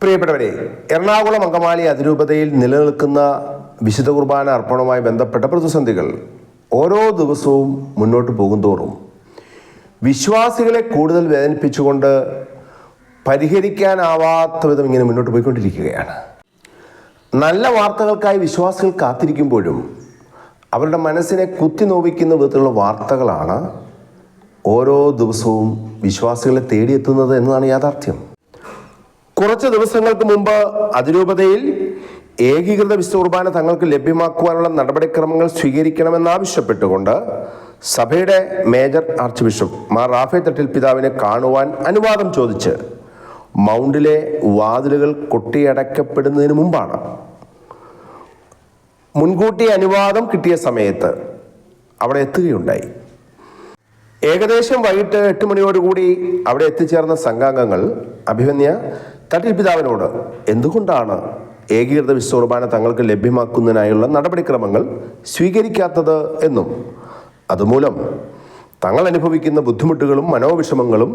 പ്രിയപ്പെട്ടവരെ എറണാകുളം അങ്കമാലി അതിരൂപതയിൽ നിലനിൽക്കുന്ന വിശുദ്ധ കുർബാന അർപ്പണവുമായി ബന്ധപ്പെട്ട പ്രതിസന്ധികൾ ഓരോ ദിവസവും മുന്നോട്ട് പോകുന്തോറും വിശ്വാസികളെ കൂടുതൽ വേദനിപ്പിച്ചുകൊണ്ട് പരിഹരിക്കാനാവാത്ത വിധം ഇങ്ങനെ മുന്നോട്ട് പോയിക്കൊണ്ടിരിക്കുകയാണ്. നല്ല വാർത്തകൾക്കായി വിശ്വാസികൾ കാത്തിരിക്കുമ്പോഴും അവരുടെ മനസ്സിനെ കുത്തി നോവിക്കുന്ന വിധത്തിലുള്ള വാർത്തകളാണ് ഓരോ ദിവസവും വിശ്വാസികളെ തേടിയെത്തുന്നത് എന്നതാണ് യാഥാർത്ഥ്യം. കുറച്ച് ദിവസങ്ങൾക്ക് മുമ്പ് അതിരൂപതയിൽ ഏകീകൃത വിശുദ്ധ തങ്ങൾക്ക് ലഭ്യമാക്കുവാനുള്ള നടപടിക്രമങ്ങൾ സ്വീകരിക്കണമെന്നാവശ്യപ്പെട്ടുകൊണ്ട് സഭയുടെ major archbishop Mar Raphael Thattil പിതാവിനെ കാണുവാൻ അനുവാദം ചോദിച്ച് മൗണ്ടിലെ വാതിലുകൾ കൊട്ടിയടക്കപ്പെടുന്നതിന് മുമ്പാണ്. മുൻകൂട്ടി അനുവാദം കിട്ടിയ സമയത്ത് അവിടെ എത്തുകയുണ്ടായി. ഏകദേശം വൈകിട്ട് എട്ട് മണിയോടുകൂടി അവിടെ എത്തിച്ചേർന്ന സംഘാംഗങ്ങൾ അഭിമന്യ തട്ടിൽ പിതാവിനോട് എന്തുകൊണ്ടാണ് ഏകീകൃത വിശ്വകുർബാന തങ്ങൾക്ക് ലഭ്യമാക്കുന്നതിനായുള്ള നടപടിക്രമങ്ങൾ സ്വീകരിക്കാത്തത് എന്നും? അതുമൂലം തങ്ങൾ അനുഭവിക്കുന്ന ബുദ്ധിമുട്ടുകളും മനോവിഷമങ്ങളും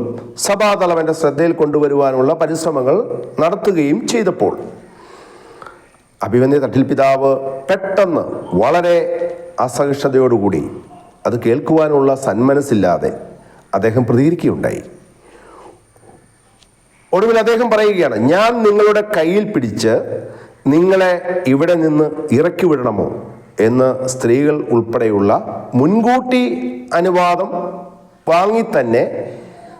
സഭാതലവന്റെ ശ്രദ്ധയിൽ കൊണ്ടുവരുവാനുള്ള പരിശ്രമങ്ങൾ നടത്തുകയും ചെയ്തപ്പോൾ അഭിമന്യ തട്ടിൽ പിതാവ് പെട്ടെന്ന് വളരെ അസഹിഷ്ണുതയോടുകൂടി അത് കേൾക്കുവാനുള്ള സന്മനസ്സില്ലാതെ അദ്ദേഹം പ്രതികരിക്കുകയുണ്ടായി. ഒടുവിൽ അദ്ദേഹം പറയുകയാണ് ഞാൻ നിങ്ങളുടെ കയ്യിൽ പിടിച്ച് നിങ്ങളെ ഇവിടെ നിന്ന് ഇറക്കി വിടണമോ? എന്ന് സ്ത്രീകൾ ഉൾപ്പെടെയുള്ള മുൻകൂട്ടി അനുവാദം വാങ്ങി തന്നെ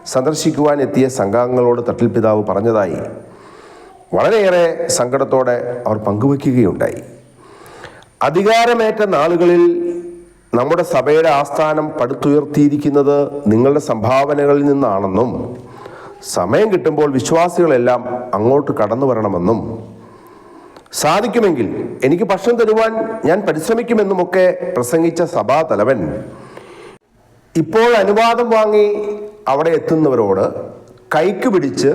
സന്ദർശിക്കുവാൻ എത്തിയ സംഘാംഗങ്ങളോട് തട്ടിൽ പിതാവ് പറഞ്ഞതായി വളരെയേറെ സങ്കടത്തോടെ അവർ പങ്കുവയ്ക്കുകയുണ്ടായി അധികാരമേറ്റ നാളുകളിൽ നമ്മുടെ സഭയുടെ ആസ്ഥാനം പടുത്തുയർത്തിയിരിക്കുന്നത് നിങ്ങളുടെ സംഭാവനകളിൽ നിന്നാണെന്നും സമയം കിട്ടുമ്പോൾ വിശ്വാസികളെല്ലാം അങ്ങോട്ട് കടന്നു വരണമെന്നും സാധിക്കുമെങ്കിൽ എനിക്ക് ഭക്ഷണം തരുവാൻ ഞാൻ പരിശ്രമിക്കുമെന്നുമൊക്കെ പ്രസംഗിച്ച സഭാതലവൻ ഇപ്പോൾ അനുവാദം വാങ്ങി അവിടെ എത്തുന്നവരോട് കൈക്ക് പിടിച്ച്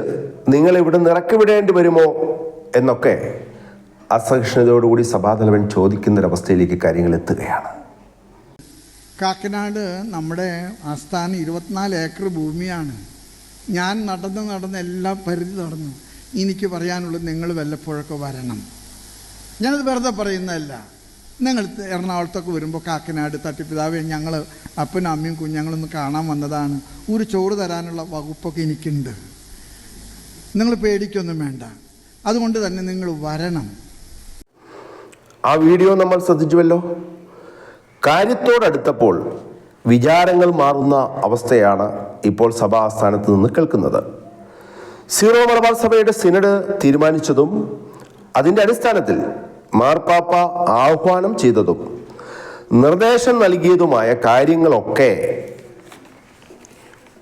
നിങ്ങൾ ഇവിടെ നിറക്കി വിടേണ്ടി വരുമോ? എന്നൊക്കെ അസഹിഷ്ണുതയോടുകൂടി സഭാതലവൻ ചോദിക്കുന്നൊരവസ്ഥയിലേക്ക് കാര്യങ്ങൾ എത്തുകയാണ്. കാക്കനാട് നമ്മുടെ ആസ്ഥാനം ഇരുപത്തിനാല് ഏക്കർ ഭൂമിയാണ്. ഞാൻ നടന്ന് നടന്ന് എല്ലാ പരിധി നടന്നു. എനിക്ക് പറയാനുള്ളത് നിങ്ങൾ വല്ലപ്പോഴൊക്കെ വരണം. ഞാനത് വെറുതെ പറയുന്നതല്ല. നിങ്ങൾ എറണാകുളത്തൊക്കെ വരുമ്പോൾ കാക്കനാട് തട്ടിപ്പിതാവ് ഞങ്ങൾ അപ്പനും അമ്മയും കുഞ്ഞുങ്ങളൊന്ന് കാണാൻ വന്നതാണ്. ഒരു ചോറ് തരാനുള്ള വകുപ്പൊക്കെ എനിക്കുണ്ട്. നിങ്ങൾ പേടിക്കൊന്നും വേണ്ട. അതുകൊണ്ട് തന്നെ നിങ്ങൾ വരണം. ആ വീഡിയോ നമ്മൾ ശ്രദ്ധിച്ചുവല്ലോ? കാര്യത്തോടടുത്തപ്പോൾ വിചാരങ്ങൾ മാറുന്ന അവസ്ഥയാണ് ഇപ്പോൾ സഭാ ആസ്ഥാനത്ത് നിന്ന് കേൾക്കുന്നത്. സീറോ മലബാർ സഭയുടെ സിനഡ് തീരുമാനിച്ചതും അതിന്റെ അടിസ്ഥാനത്തിൽ മാർപ്പാപ്പ ആഹ്വാനം ചെയ്തതും നിർദ്ദേശം നൽകിയതുമായ കാര്യങ്ങളൊക്കെ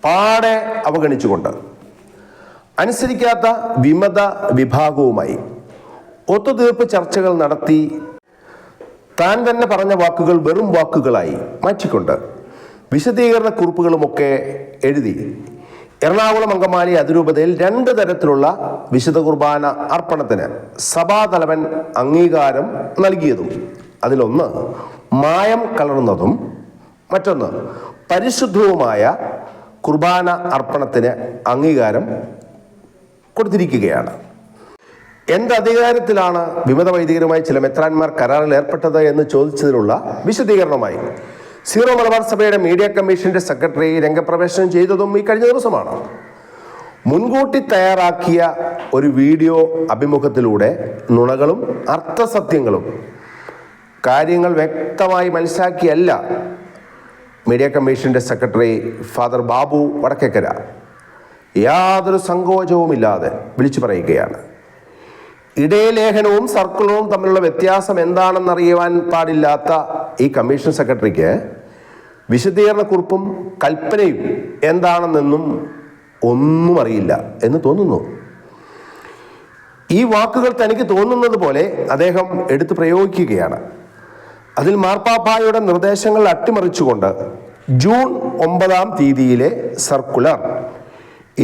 പാടെ അവഗണിച്ചുകൊണ്ട് അനുസരിക്കാത്ത വിമത വിഭാഗവുമായി ഒത്തുതീർപ്പ് ചർച്ചകൾ നടത്തി താൻ തന്നെ പറഞ്ഞ വാക്കുകൾ വെറും വാക്കുകളായി മാറ്റിക്കൊണ്ട് വിശദീകരണ കുറിപ്പുകളുമൊക്കെ എഴുതി. എറണാകുളം അങ്കമാലി അതിരൂപതയിൽ രണ്ട് തരത്തിലുള്ള വിശുദ്ധ കുർബാന അർപ്പണത്തിന് സഭാതലവൻ അംഗീകാരം നൽകിയതും. അതിലൊന്ന് മായം കലർന്നതും. മറ്റൊന്ന് പരിശുദ്ധവുമായ കുർബാന അർപ്പണത്തിന് അംഗീകാരം കൊടുത്തിരിക്കുകയാണ്. എന്ത് അധികാരത്തിലാണ് വിമത വൈദികരുമായി ചില മെത്രാന്മാർ കരാറിൽ ഏർപ്പെട്ടത് എന്ന് ചോദിച്ചതിനുള്ള വിശദീകരണമായി സീറോ മലബാർ സഭയുടെ മീഡിയ കമ്മീഷന്റെ സെക്രട്ടറി രംഗപ്രവേശനം ചെയ്തതും ഈ കഴിഞ്ഞ ദിവസമാണ്. മുൻകൂട്ടി തയ്യാറാക്കിയ ഒരു വീഡിയോ അഭിമുഖത്തിലൂടെ നുണകളും അർത്ഥസത്യങ്ങളും കാര്യങ്ങൾ വ്യക്തമായി മനസ്സിലാക്കിയല്ല മീഡിയ കമ്മീഷന്റെ സെക്രട്ടറി ഫാദർ ബാബു വടക്കേക്കര. യാതൊരു സങ്കോചവുമില്ലാതെ വിളിച്ചു പറയുകയാണ്. ഇടയലേഖനവും സർക്കിളും തമ്മിലുള്ള വ്യത്യാസം എന്താണെന്നറിയുവാൻ പാടില്ലാത്ത ഈ കമ്മീഷൻ സെക്രട്ടറിക്ക് വിശദീകരണക്കുറിപ്പും കൽപ്പനയും എന്താണെന്നൊന്നും ഒന്നും അറിയില്ല എന്ന് തോന്നുന്നു. ഈ വാക്കുകൾ തനിക്ക് തോന്നുന്നത് പോലെ അദ്ദേഹം എടുത്തു പ്രയോഗിക്കുകയാണ്. അതിൽ മാർപ്പാപ്പായുടെ നിർദ്ദേശങ്ങൾ അട്ടിമറിച്ചുകൊണ്ട് ജൂൺ ഒമ്പതാം തീയതിയിലെ സർക്കുലർ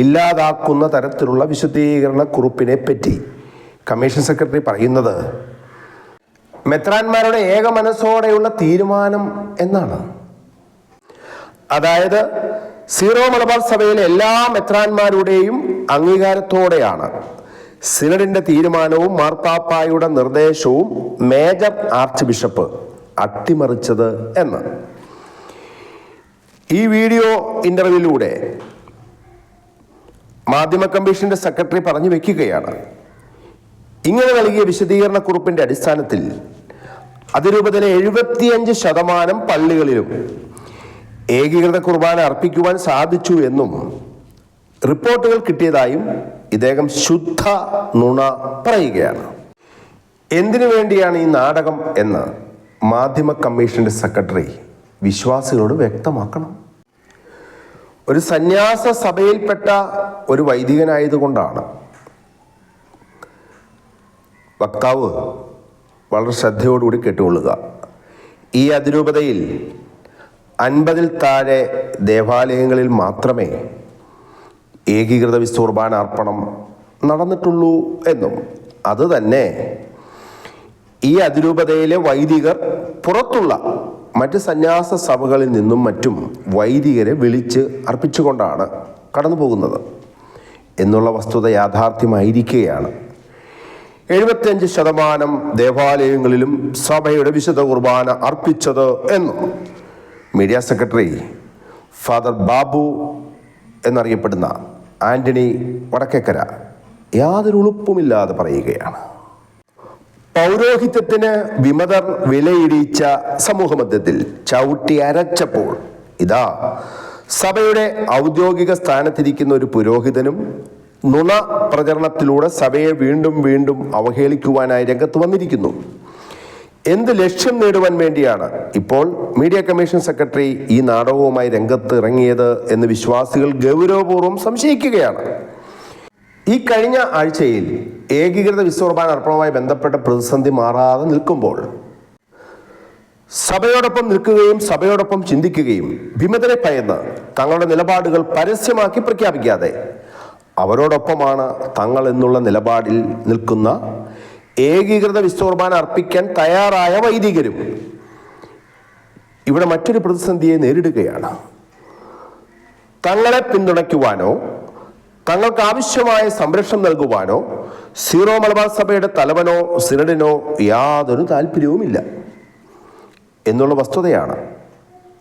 ഇല്ലാതാക്കുന്ന തരത്തിലുള്ള വിശദീകരണ കുറിപ്പിനെ പറ്റി കമ്മീഷൻ സെക്രട്ടറി പറയുന്നത്. മെത്രാന്മാരുടെ ഏക മനസ്സോടെയുള്ള തീരുമാനം എന്നാണ്. അതായത് സീറോ മലബാർ സഭയിലെ എല്ലാ മെത്രാന്മാരുടെയും അംഗീകാരത്തോടെയാണ്. സിനഡിന്റെ തീരുമാനവും മാർപ്പാപ്പായുടെ നിർദ്ദേശവും മേജർ ആർച്ച് ബിഷപ്പ് അട്ടിമറിച്ചത് എന്ന്. ഈ വീഡിയോ ഇന്റർവ്യൂവിലൂടെ മാധ്യമ കമ്മീഷന്റെ സെക്രട്ടറി പറഞ്ഞു വെക്കുകയാണ്. ഇങ്ങനെ നൽകിയ വിശദീകരണ കുറിപ്പിന്റെ അടിസ്ഥാനത്തിൽ അതിരൂപതയിലെ എഴുപത്തിയഞ്ച് ശതമാനം പള്ളികളിലും ഏകീകൃത കുർബാന അർപ്പിക്കുവാൻ സാധിച്ചു എന്നും റിപ്പോർട്ടുകൾ കിട്ടിയതായും ഇദ്ദേഹം ശുദ്ധ നുണ പറയുകയാണ്. എന്തിനു വേണ്ടിയാണ് ഈ നാടകം എന്ന് മാധ്യമ കമ്മീഷന്റെ സെക്രട്ടറി വിശ്വാസികളോട് വ്യക്തമാക്കണം. ഒരു സന്യാസ സഭയിൽപ്പെട്ട ഒരു വൈദികനായതുകൊണ്ടാണ്. വക്താവ് വളരെ ശ്രദ്ധയോടുകൂടി കേട്ടുകൊള്ളുക. ഈ അതിരൂപതയിൽ അൻപതിൽ താഴെ ദേവാലയങ്ങളിൽ മാത്രമേ ഏകീകൃത വിസ്തുർബാന അർപ്പണം നടന്നിട്ടുള്ളൂ എന്നും. അതുതന്നെ ഈ അതിരൂപതയിലെ വൈദികർ പുറത്തുള്ള മറ്റ് സന്യാസ സഭകളിൽ നിന്നും മറ്റും വൈദികരെ വിളിച്ച് അർപ്പിച്ചുകൊണ്ടാണ് കടന്നു പോകുന്നത്. എന്നുള്ള വസ്തുത യാഥാർത്ഥ്യമായിരിക്കുകയാണ്. എഴുപത്തിയഞ്ച് ശതമാനം ദേവാലയങ്ങളിലും സഭയുടെ വിശുദ്ധ കുർബാന അർപ്പിച്ചത് എന്നും. മീഡിയ സെക്രട്ടറി ഫാദർ ബാബു എന്നറിയപ്പെടുന്ന ആന്റണി വടക്കേക്കര യാതൊരു ഉളുപ്പുമില്ലാതെ പറയുകയാണ്. പൗരോഹിത്യത്തിന് വിമതർ വിലയിടിച്ച സമൂഹമധ്യത്തിൽ ചവിട്ടി അരച്ചപ്പോൾ ഇതാ സഭയുടെ ഔദ്യോഗിക സ്ഥാനത്തിരിക്കുന്ന ഒരു പുരോഹിതനും നുണ പ്രചരണത്തിലൂടെ സഭയെ വീണ്ടും വീണ്ടും അവഹേളിക്കുവാനായി രംഗത്ത് വന്നിരിക്കുന്നു. എന്ത് ലക്ഷ്യം നേടുവാൻ വേണ്ടിയാണ് ഇപ്പോൾ മീഡിയ കമ്മീഷൻ സെക്രട്ടറി ഈ നാടകവുമായി രംഗത്ത് ഇറങ്ങിയത് എന്ന് വിശ്വാസികൾ ഗൗരവപൂർവം സംശയിക്കുകയാണ്. ഈ കഴിഞ്ഞ ആഴ്ചയിൽ ഏകീകൃത വിശ്വകുർബാന അർപ്പണവുമായി ബന്ധപ്പെട്ട പ്രതിസന്ധി മാറാതെ നിൽക്കുമ്പോൾ സഭയോടൊപ്പം നിൽക്കുകയും സഭയോടൊപ്പം ചിന്തിക്കുകയും വിമതരെ ഭയന്ന് തങ്ങളുടെ നിലപാടുകൾ പരസ്യമാക്കി പ്രഖ്യാപിക്കാതെ അവരോടൊപ്പമാണ് തങ്ങൾ എന്നുള്ള നിലപാടിൽ നിൽക്കുന്ന ഏകീകൃത വിശ്വകുർബാന അർപ്പിക്കാൻ തയ്യാറായ വൈദികരും ഇവിടെ മറ്റൊരു പ്രതിസന്ധിയെ നേരിടുകയാണ്. തങ്ങളെ പിന്തുണയ്ക്കുവാനോ തങ്ങൾക്ക് ആവശ്യമായ സംരക്ഷണം നൽകുവാനോ സീറോ മലബാർ സഭയുടെ തലവനോ സിനഡിനോ യാതൊരു താല്പര്യവുമില്ല. എന്നുള്ള വസ്തുതയാണ്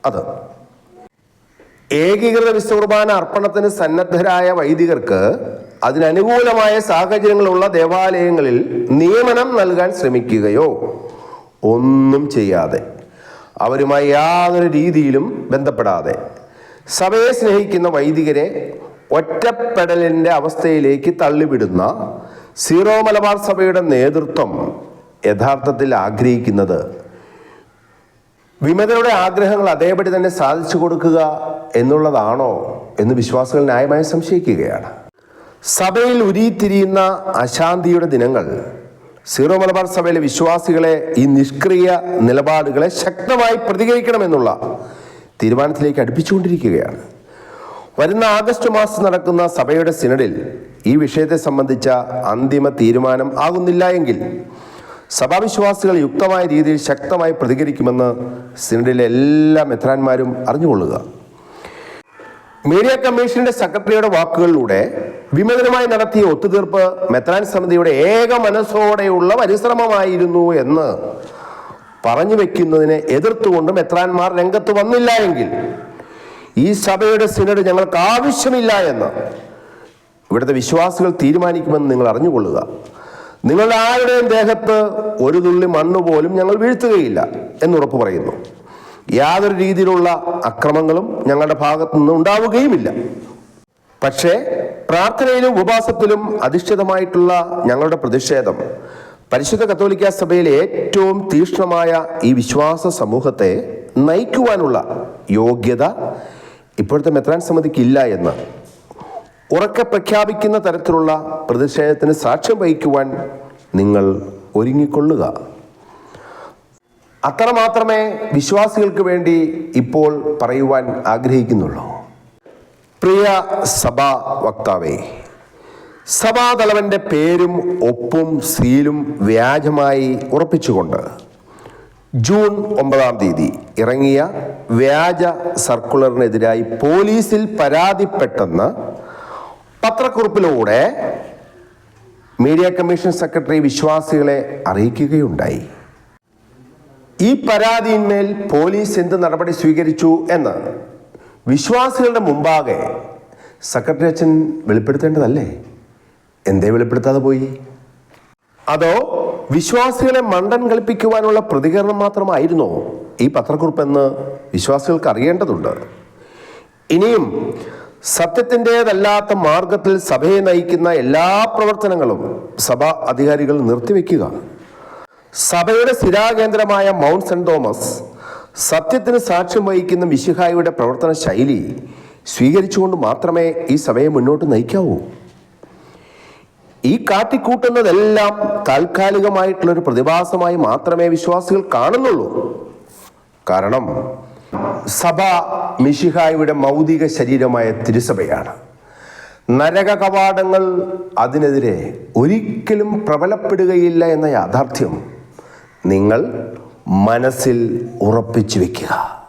അത്. ഏകീകൃത വിശ്വകുർബാന അർപ്പണത്തിന് സന്നദ്ധരായ വൈദികർക്ക് അതിനനുകൂലമായ സാഹചര്യങ്ങളുള്ള ദേവാലയങ്ങളിൽ നിയമനം നൽകാൻ ശ്രമിക്കുകയോ ഒന്നും ചെയ്യാതെ അവരുമായി യാതൊരു രീതിയിലും ബന്ധപ്പെടാതെ സഭയെ സ്നേഹിക്കുന്ന വൈദികരെ ഒറ്റപ്പെടലിന്റെ അവസ്ഥയിലേക്ക് തള്ളിവിടുന്ന സീറോ മലബാർ സഭയുടെ നേതൃത്വം യഥാർത്ഥത്തിൽ ആഗ്രഹിക്കുന്നത് വിമതരുടെ ആഗ്രഹങ്ങൾ അതേപടി തന്നെ സാധിച്ചു കൊടുക്കുക എന്നുള്ളതാണോ എന്ന് വിശ്വാസികൾ ന്യായമായി സംശയിക്കുകയാണ്. സഭയിൽ ഉരിയിത്തിരിയുന്ന അശാന്തിയുടെ ദിനങ്ങൾ. സീറോ മലബാർ സഭയിലെ വിശ്വാസികളെ ഈ നിഷ്ക്രിയ നിലപാടുകളെ ശക്തമായി പ്രതികരിക്കണമെന്നുള്ള തീരുമാനത്തിലേക്ക് അടുപ്പിച്ചുകൊണ്ടിരിക്കുകയാണ്. വരുന്ന ആഗസ്റ്റ് മാസം നടക്കുന്ന സഭയുടെ സിനഡിൽ ഈ വിഷയത്തെ സംബന്ധിച്ച അന്തിമ തീരുമാനം ആകുന്നില്ല എങ്കിൽ സഭാവിശ്വാസികൾ യുക്തമായ രീതിയിൽ ശക്തമായി പ്രതികരിക്കുമെന്ന് സിനഡിലെ എല്ലാ മെത്രാന്മാരും അറിഞ്ഞുകൊള്ളുക. മീഡിയ കമ്മീഷന്റെ സെക്രട്ടറിയുടെ വാക്കുകളിലൂടെ വിമതനുമായി നടത്തിയ ഒത്തുതീർപ്പ് മെത്രാൻ സമിതിയുടെ ഏക മനസ്സോടെയുള്ള പരിശ്രമമായിരുന്നു എന്ന് പറഞ്ഞു വെക്കുന്നതിനെ എതിർത്തുകൊണ്ട് മെത്രാൻമാർ രംഗത്ത് വന്നില്ല എങ്കിൽ ഈ സഭയുടെ സിനഡ് ഞങ്ങൾക്ക് ആവശ്യമില്ല എന്ന് ഇവിടുത്തെ വിശ്വാസികൾ തീരുമാനിക്കുമെന്ന് നിങ്ങൾ അറിഞ്ഞുകൊള്ളുക. നിങ്ങളുടെ ആരുടെയും ദേഹത്ത് ഒരു തുള്ളി മണ്ണ് പോലും ഞങ്ങൾ വീഴ്ത്തുകയില്ല എന്നുറപ്പ് പറയുന്നു. യാതൊരു രീതിയിലുള്ള അക്രമങ്ങളും ഞങ്ങളുടെ ഭാഗത്തു നിന്ന് ഉണ്ടാവുകയുമില്ല. പക്ഷേ പ്രാർത്ഥനയിലും ഉപവാസത്തിലും അധിഷ്ഠിതമായിട്ടുള്ള ഞങ്ങളുടെ പ്രതിഷേധം പരിശുദ്ധ കത്തോലിക്ക സഭയിലെ ഏറ്റവും തീക്ഷ്ണമായ ഈ വിശ്വാസ സമൂഹത്തെ നയിക്കുവാനുള്ള യോഗ്യത ഇപ്പോഴത്തെ മെത്രാൻ സമിതിക്കില്ല എന്ന്. ഉറക്കെ പ്രഖ്യാപിക്കുന്ന തരത്തിലുള്ള പ്രതിഷേധത്തിന് സാക്ഷ്യം വഹിക്കുവാൻ നിങ്ങൾ ഒരുങ്ങിക്കൊള്ളുക. അത്രമാത്രമേ വിശ്വാസികൾക്ക് വേണ്ടി ഇപ്പോൾ പറയുവാൻ ആഗ്രഹിക്കുന്നുള്ളൂ. പ്രിയ സഭാ വക്താവേ സഭാതലവന്റെ പേരും ഒപ്പും സീലും വ്യാജമായി ഉറപ്പിച്ചുകൊണ്ട് ജൂൺ ഒമ്പതാം തീയതി ഇറങ്ങിയ വ്യാജ സർക്കുലറിനെതിരായി പോലീസിൽ പരാതിപ്പെട്ടെന്ന് പത്രക്കുറിപ്പിലൂടെ മീഡിയ കമ്മീഷൻ സെക്രട്ടറി വിശ്വാസികളെ അറിയിക്കുകയുണ്ടായി. ഈ പരാതിയിന്മേൽ പോലീസ് എന്ത് നടപടി സ്വീകരിച്ചു എന്ന് വിശ്വാസികളുടെ മുമ്പാകെ സെക്രട്ടറി അച്ഛൻ വെളിപ്പെടുത്തേണ്ടതല്ലേ? എന്തേ വെളിപ്പെടുത്താതെ പോയി? അതോ വിശ്വാസികളെ മണ്ടൻ കളിപ്പിക്കുവാനുള്ള പ്രതികരണം മാത്രമായിരുന്നോ ഈ പത്രക്കുറിപ്പെന്ന് വിശ്വാസികൾക്ക് അറിയേണ്ടതുണ്ട്? ഇനിയും സത്യത്തിന്റെതല്ലാത്ത മാർഗത്തിൽ സഭയെ നയിക്കുന്ന എല്ലാ പ്രവർത്തനങ്ങളും സഭാ അധികാരികൾ നിർത്തിവെക്കുക. സഭയുടെ സ്ഥിരാകേന്ദ്രമായ മൗണ്ട് സെന്റ് തോമസ് സത്യത്തിന് സാക്ഷ്യം വഹിക്കുന്ന മിശിഹായുടെ പ്രവർത്തന ശൈലി സ്വീകരിച്ചുകൊണ്ട് മാത്രമേ ഈ സഭയെ മുന്നോട്ട് നയിക്കാവൂ. ഈ കാട്ടിക്കൂട്ടുന്നതെല്ലാം താൽക്കാലികമായിട്ടുള്ളൊരു പ്രതിഭാസമായി മാത്രമേ വിശ്വാസികൾ കാണുന്നുള്ളൂ. കാരണം സഭ മിശിഹായുടെ മൗതിക ശരീരമായ തിരുസഭയാണ്. നരക കവാടങ്ങൾ അതിനെതിരെ ഒരിക്കലും പ്രബലപ്പെടുകയില്ല എന്ന യാഥാർത്ഥ്യം നിങ്ങൾ മനസ്സിൽ ഉറപ്പിച്ചു വെക്കുക.